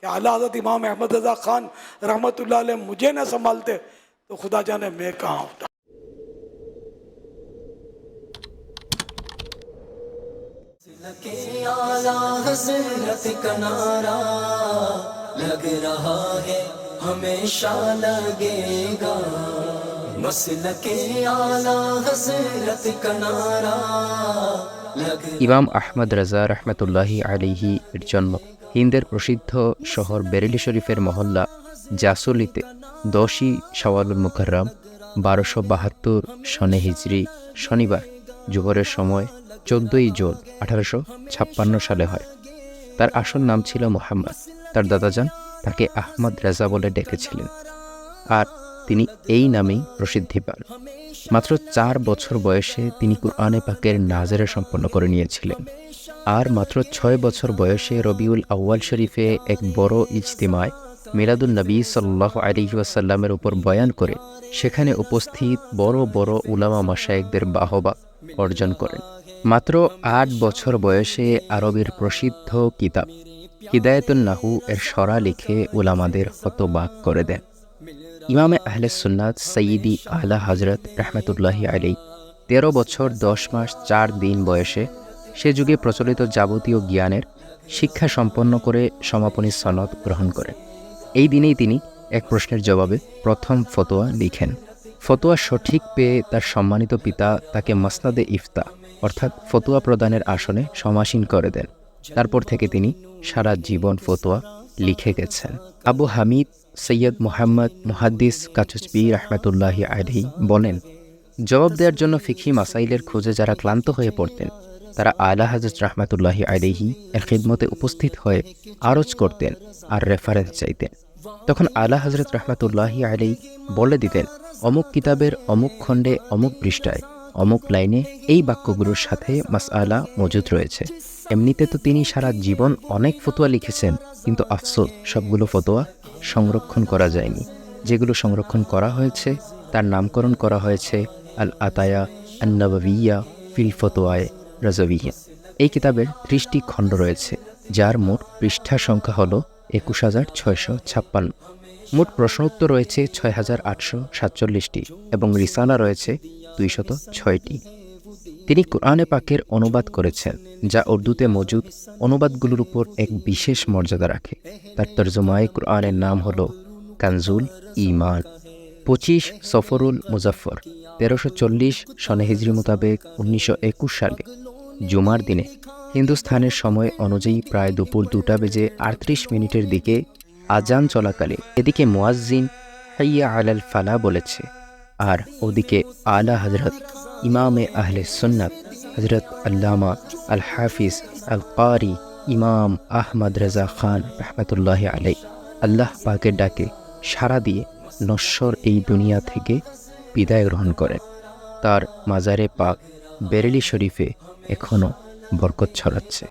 کہ اعلیٰ حضرت امام احمد رضا خان رحمۃ اللہ علیہ مجھے نہ سنبھالتے تو خدا جانے میں کہاں ہوتا۔ حضرت لگ رہا ہے ہمیشہ لگے گا۔ امام احمد رضا رحمت اللہ علیہ جنم হিন্দের প্রসিদ্ধ শহর বেরেলি শরীফের মহল্লা জাসলিতে দশই শাওয়ালুল মুকাররাম বারোশো বাহাত্তর সনে হিজরি শনিবার, জোহরের সময় চোদ্দই জুন আঠারোশো ছাপ্পান্ন সালে হয়। তার আসল নাম ছিল মোহাম্মদ। তার দাদাজান তাকে আহমদ রেজা বলে ডেকেছিলেন। আর তিনি এই নামেই প্রসিদ্ধি পান। মাত্র চার বছর বয়সে তিনি কুরআনে পাকের নাজেরা সম্পন্ন করে নিয়েছিলেন। আর মাত্র ছয় বছর বয়সে রবিউল আউয়াল শরীফে এক বড় ইজতিমায় মিলাদুল নবী সাল্লাহ আলী ওয়াসাল্লামের উপর বয়ান করে, সেখানে উপস্থিত বড় বড় উলামা মাসায়েকদের বাহবা অর্জন করেন। মাত্র আট বছর বয়সে আরবের প্রসিদ্ধ কিতাব হিদায়তুল নাহু এর সরা লিখে উলামাদের হতবাক করে দেন। ইমামে আহলে সুন্নাত সঈদি আলা হজরত রহমতুল্লাহি আলী তেরো বছর দশ মাস চার দিন বয়সে সে যুগে প্রচলিত যাবতীয় জ্ঞানের শিক্ষা সম্পন্ন করে সমাপনী সনদ গ্রহণ করেন। এই দিনেই তিনি এক প্রশ্নের জবাবে প্রথম ফতোয়া লিখেন, ফতোয়া সঠিক পেয়ে তার সম্মানিত পিতা তাকে মাসনাদে ইফতা, অর্থাৎ ফতোয়া প্রদানের আসনে সমাসীন করে দেন। তারপর থেকে তিনি সারা জীবন ফতোয়া লিখে গেছেন। আবু হামিদ সৈয়দ মোহাম্মদ মুহাদ্দিস কাচুচবি রহমতুল্লাহি আলহি বলেন, জবাব দেওয়ার জন্য ফিখি মাসাইলের খোঁজে যারা ক্লান্ত হয়ে পড়তেন তারা আলা হাজরত রহমতুল্লাহি আলহি এর খিদমতে উপস্থিত হয়ে আরজ করতেন আর রেফারেন্স চাইতেন। তখন আলা হজরত রহমতুল্লাহি আলাই বলে দিতেন, অমুক কিতাবের অমুক খণ্ডে, অমুক পৃষ্ঠায়, অমুক লাইনে এই বাক্যগুলোর সাথে মাসআলা মজুদ রয়েছে। এমনিতে তো তিনি সারা জীবন অনেক ফতোয়া লিখেছেন, কিন্তু আফসোস, সবগুলো ফতোয়া সংরক্ষণ করা যায়নি। যেগুলো সংরক্ষণ করা হয়েছে, তার নামকরণ করা হয়েছে আল আতায়া আন্নবিয়া ফিল ফতোয়ায়। রাজবিয়া এই কিতাবের ত্রিশটি খণ্ড রয়েছে, যার মোট পৃষ্ঠা সংখ্যা হল একুশ হাজার ছয়শো ছাপ্পান্ন। মোট প্রশ্ন উত্তর রয়েছে ছয় হাজার আটশো সাতচল্লিশটি এবং রিসালা রয়েছে দুইশত ছয়টি। তিনি কোরআনে পাকের অনুবাদ করেছেন, যা উর্দুতে মজুদ অনুবাদগুলোর উপর এক বিশেষ মর্যাদা রাখে। তার তর্জমায় কোরআনের নাম হল কানজুল ইমান পঁচিশ সফরুল মুজাফর তেরোশো চল্লিশ সনে হিজরি মোতাবেক উনিশশো একুশ সালে, জুমার দিনে। হিন্দুস্থানের সময় অনুযায়ী প্রায় দুপুর দুটা বেজে আটত্রিশ মিনিটের দিকে আজান চলাকালে এদিকে মোয়াজ্জিন হাইয়া আলাল ফালা বলেছে, আর ওদিকে আলা হজরত ইমামে আহলে সুন্নাত হজরত আল্লামা আল হাফিজ আল কারি ইমাম আহমদ রেজা খান রহমতুল্লাহ আলাই আল্লাহ পাকের ডাকে সাড়া দিয়ে নশ্বর এই দুনিয়া থেকে বিদায় গ্রহণ করেন। তার মাজারে পাক বেরেলি শরীফে এখনও বরকত ছড়াচ্ছে।